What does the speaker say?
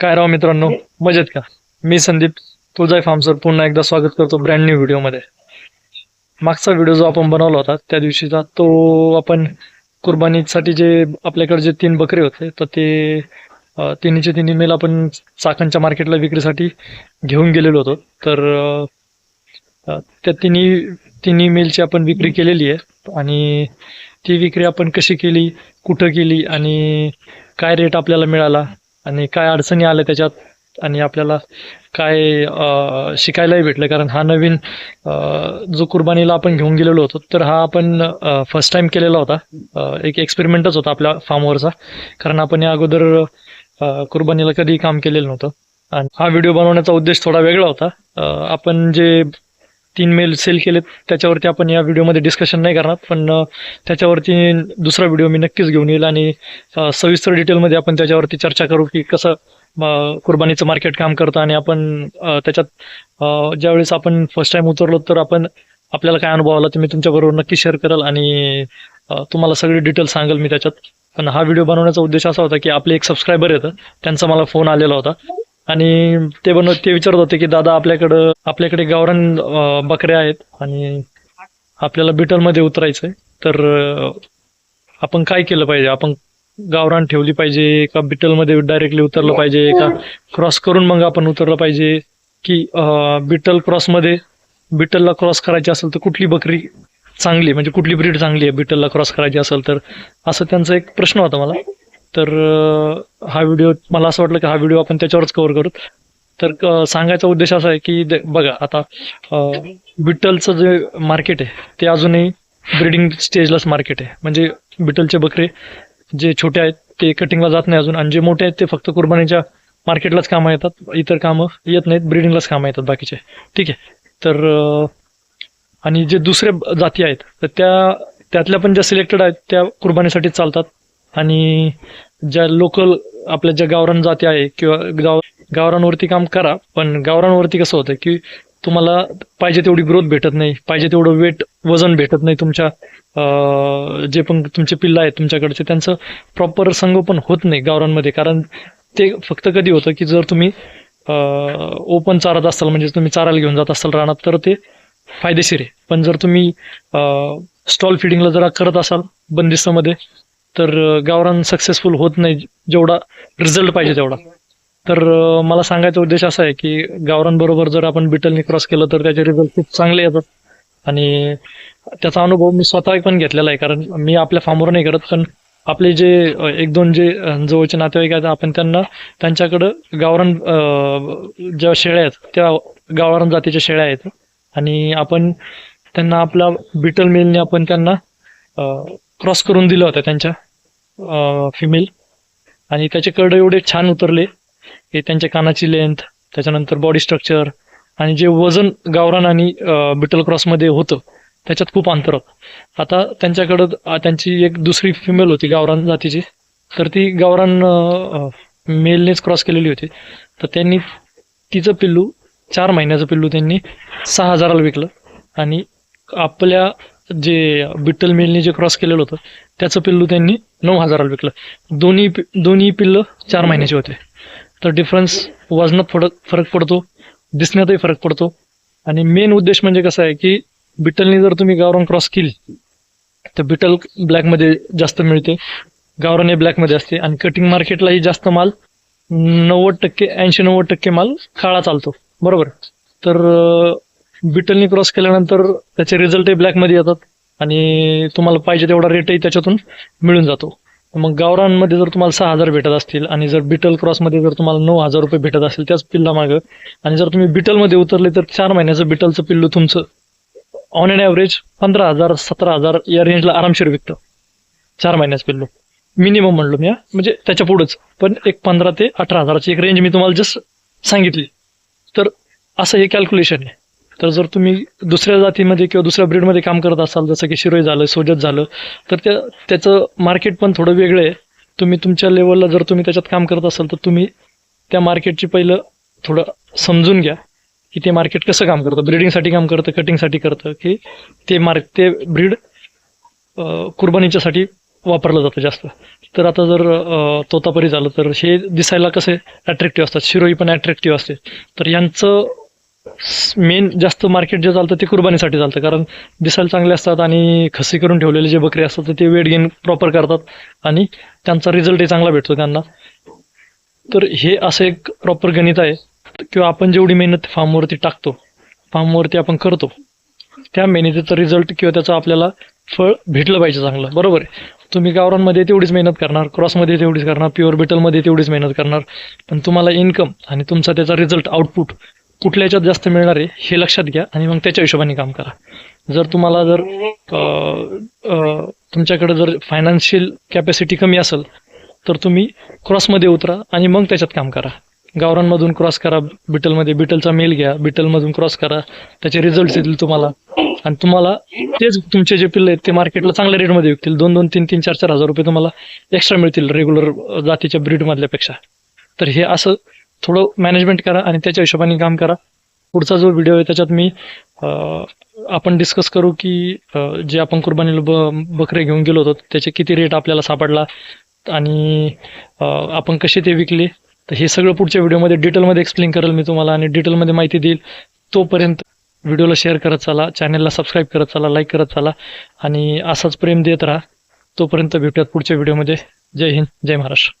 काय राव मित्रांनो? मजेत का? मी संदीप तुळजाई फार्मसर पुन्हा एकदा स्वागत करतो ब्रँड न्यू व्हिडिओमध्ये मागचा व्हिडिओ जो आपण बनवला होता त्या दिवशीचा तो आपण कुर्बानीसाठी जे आपल्याकडे जे तीन बकरे होते तर ते तिन्हीचे तिन्ही मेल आपण चाकणच्या मार्केटला विक्रीसाठी घेऊन गेलेलो होतो. तर त्या तिन्ही तिन्ही मेलची आपण विक्री केलेली आहे आणि ती विक्री आपण कशी केली कुठं केली आणि काय रेट आपल्याला मिळाला आणि काय अडचणी आल्या त्याच्यात आणि आपल्याला काय शिकायलाही भेटलं. कारण हा नवीन जो कुर्बानीला आपण घेऊन गेलेलो होतो तर हा आपण फर्स्ट टाइम केलेला होता. एक एक्सपेरिमेंटच होता आपल्या फार्मवरचा कारण आपण या अगोदर कुर्बानीला कधीही काम केलेलं नव्हतं. आणि हा व्हिडिओ बनवण्याचा उद्देश थोडा वेगळा होता. आपण जे तीन मेल सेल केलेत. त्याच्यावरती आपण या व्हिडिओमध्ये डिस्कशन नाही करणार. पण त्याच्यावरती दुसरा व्हिडिओ मी नक्कीच घेऊन येईल आणि सविस्तर डिटेलमध्ये आपण त्याच्यावरती चर्चा करू की कसं कुर्बानीचं मार्केट काम करतं आणि आपण त्याच्यात ज्यावेळेस आपण फर्स्ट टाइम उतरलो तर आपण आपल्याला काय अनुभव आला ते मी तुमच्याबरोबर नक्की शेअर करेल आणि तुम्हाला सगळी डिटेल सांगेल मी त्याच्यात. पण हा व्हिडिओ बनवण्याचा उद्देश असा होता की आपले एक सबस्क्रायबर येतं. त्यांचा मला फोन आलेला होता. आणि ते बनव ते विचारत होते की दादा आपल्याकडं आपल्याकडे गावरान बकऱ्या आहेत आणि आपल्याला बिटलमध्ये उतरायचं आहे तर आपण काय केलं पाहिजे? आपण गावरान ठेवली पाहिजे का बिटलमध्ये डायरेक्टली उतरलं पाहिजे का क्रॉस करून मग आपण उतरलं पाहिजे? की बिटल क्रॉसमध्ये बिटलला क्रॉस करायची असेल तर कुठली बकरी चांगली आहे? म्हणजे कुठली ब्रीड चांगली आहे? बिटलला क्रॉस करायची असेल तर? असं त्यांचा एक प्रश्न होता मला. तर हा व्हिडिओ मला असं वाटलं की हा व्हिडिओ आपण त्याच्यावरच कव्हर करू तर सांगायचा उद्देश असा आहे की बघा आता बिटलचं जे मार्केट आहे ते अजूनही ब्रीडिंग स्टेजलाच मार्केट आहे. म्हणजे बिटलचे बकरे जे छोटे आहेत ते कटिंगला जात नाही अजून. आणि जे मोठे आहेत ते फक्त कुर्बानीच्या मार्केटलाच कामं येतात. इतर कामं येत नाहीत ब्रिडिंगलाच कामं येतात बाकीचे. ठीक आहे. तर आणि जे दुसरे जाती आहेत तर त्या त्यातल्या पण ज्या सिलेक्टेड आहेत त्या कुर्बानीसाठी चालतात. आणि ज्या लोकल आपल्या ज्या गावरान जाती आहे किंवा गाव गावरांवरती काम करा पण गावरांवरती कसं होतं की तुम्हाला पाहिजे तेवढी ग्रोथ भेटत नाही पाहिजे तेवढं वेट वजन भेटत नाही तुमच्या जे पण तुमचे पिल्लं आहेत तुमच्याकडचे त्यांचं प्रॉपर संगोपन होत नाही गावरांमध्ये कारण ते फक्त कधी होतं की जर तुम्ही ओपन चारत असाल म्हणजे तुम्ही चारायला घेऊन जात असाल रानात तर ते फायदेशीर आहे. पण जर तुम्ही स्टॉल फिडिंगला जरा करत असाल बंदिस्तमध्ये तर गावरान सक्सेसफुल होत नाही जेवढा रिझल्ट पाहिजे तेवढा. तर मला सांगायचा उद्देश असा आहे की गावरांबरोबर जर आपण बिटलने क्रॉस केलं तर त्याचे रिझल्ट खूप चांगले येतात. आणि त्याचा अनुभव मी स्वतः पण घेतलेला आहे. कारण मी आपल्या फार्मवर नाही करत पण आपले जे एक दोन जे जवळचे नातेवाईक आहेत आपण त्यांना त्यांच्याकडं गावरान ज्या शेळ्या आहेत त्या गावरान जातीच्या शेळ्या आहेत. आणि आपण त्यांना आपला बिटल मेलने आपण त्यांना क्रॉस करून दिलं होतं त्यांच्या. फिमेल आणि त्याचे कर्ड एवढे छान उतरले हे त्यांच्या कानाची लेंथ त्याच्यानंतर बॉडी स्ट्रक्चर आणि जे वजन गावरान आणि बिटल क्रॉसमध्ये होतं त्याच्यात खूप अंतर होतं. आता त्यांच्याकडं त्यांची एक दुसरी फिमेल होती गावरान जातीची. तर ती गावरान मेलनेच क्रॉस केलेली होती. तर त्यांनी तिचं पिल्लू चार महिन्याचं पिल्लू त्यांनी सहा हजाराला विकलं. आणि आपल्या जे बिट्टल मेलने जे क्रॉस केलेलं होतं त्याचं पिल्लू त्यांनी नऊ हजाराला विकलं. दोन्ही पि- दोन्ही पिल्लं चार महिन्याचे होते. तर डिफरन्स वजनात थोडं फरक पडतो दिसण्यातही फरक पडतो. आणि मेन उद्देश म्हणजे कसं आहे की बिटलनी जर तुम्ही गावरान क्रॉस केली तर बिटल ब्लॅकमध्ये जास्त मिळते गावरान हे ब्लॅकमध्ये असते. आणि कटिंग मार्केटलाही जास्त माल नव्वद टक्के ऐंशी नव्वद टक्के माल काळा चालतो. बरोबर? तर बिटलनी क्रॉस केल्यानंतर त्याचे रिझल्टही ब्लॅकमध्ये येतात आणि तुम्हाला पाहिजे तेवढा रेटही त्याच्यातून मिळून जातो. मग गावरांमध्ये जर तुम्हाला सहा हजार भेटत असतील आणि जर बिटल क्रॉसमध्ये जर तुम्हाला नऊ हजार रुपये भेटत असतील त्याच पिल्लामागं आणि जर तुम्ही बिटलमध्ये उतरले तर चार महिन्याचं बिटलचं पिल्लू तुमचं ऑन अन ॲव्हरेज पंधरा हजार सतरा हजार या रेंजला आरामशीर विकतं. चार महिन्याचं पिल्लू. मिनिमम म्हणलो मी हा. म्हणजे त्याच्या पुढंच. पण एक पंधरा ते अठरा हजाराची एक रेंज मी तुम्हाला जस्ट सांगितली. तर असं हे कॅल्क्युलेशन आहे. तर जर तुम्ही दुसऱ्या जातीमध्ये किंवा दुसऱ्या ब्रीडमध्ये काम करत असाल जसं की शिरोई झालं सोजत झालं तर त्या त्याचं मार्केट पण थोडं वेगळं आहे. तुम्ही तुमच्या लेवलला जर तुम्ही त्याच्यात काम करत असाल तर तुम्ही त्या मार्केटची पहिलं थोडं समजून घ्या की ते मार्केट कसं काम करतं. ब्रीडिंगसाठी काम करतं कटिंगसाठी करतं की ते मार्क ते ब्रीड कुर्बानीच्यासाठी वापरलं जातं जास्त. तर आता जर तोतापरी झालं तर हे दिसायला कसे ॲट्रॅक्टिव्ह असतात. शिरोई पण ॲट्रॅक्टिव्ह असते. तर यांचं मेन जास्त मार्केट जे चालतं ते कुर्बानीसाठी चालतं. कारण दिसायला चांगले असतात आणि खसी करून ठेवलेले जे बकरी असतात ते वेट गेन प्रॉपर करतात आणि त्यांचा रिझल्टही चांगला भेटतो त्यांना. तर हे असं एक प्रॉपर गणित आहे. किंवा आपण जेवढी मेहनत फार्मवरती टाकतो फार्मवरती आपण करतो त्या मेहनतीचा रिझल्ट किंवा त्याचं आपल्याला फळ भेटलं पाहिजे चांगलं. बरोबर आहे? तुम्ही गावरांमध्ये तेवढीच मेहनत करणार क्रॉसमध्ये तेवढीच करणार प्युअर बिटलमध्ये तेवढीच मेहनत करणार पण तुम्हाला इन्कम आणि तुमचा त्याचा रिझल्ट आउटपुट कुठल्या याच्यात जास्त मिळणार आहे हे लक्षात घ्या आणि मग त्याच्या हिशोबाने काम करा. जर तुम्हाला जर तुमच्याकडे जर फायनान्शियल कॅपॅसिटी कमी असेल तर तुम्ही क्रॉसमध्ये उतरा आणि मग त्याच्यात काम करा. गावरांमधून क्रॉस करा बिटलमध्ये बिटलचा मेल घ्या बिटलमधून क्रॉस करा त्याचे रिझल्ट येतील तुम्हाला. आणि तुम्हाला तेच तुमचे जे पिल्ले आहेत ते मार्केटला चांगल्या रेटमध्ये विकतील. दोन दोन तीन तीन चार चार हजार रुपये तुम्हाला एक्स्ट्रा मिळतील रेग्युलर जातीच्या ब्रीडमधल्यापेक्षा तर हे असं थोडं मॅनेजमेंट करा आणि त्याच्या हिशोबाने काम करा. पुढचा जो व्हिडिओ आहे त्याच्यात मी आपण डिस्कस करू की जे आपण कुर्बानीला ब बकरे घेऊन गेलो होतो त्याचे किती रेट आपल्याला सापडला आणि आपण कसे ते विकले. तर हे सगळं पुढच्या व्हिडिओमध्ये डिटेलमध्ये एक्सप्लेन करेल मी तुम्हाला आणि डिटेलमध्ये माहिती देईल. तोपर्यंत व्हिडिओला शेअर करत चला चॅनलला सबस्क्राईब करत चला लाईक करत चला आणि असाच प्रेम देत राहा. तोपर्यंत भेटूयात पुढच्या व्हिडिओमध्ये जय हिंद जय महाराष्ट्र.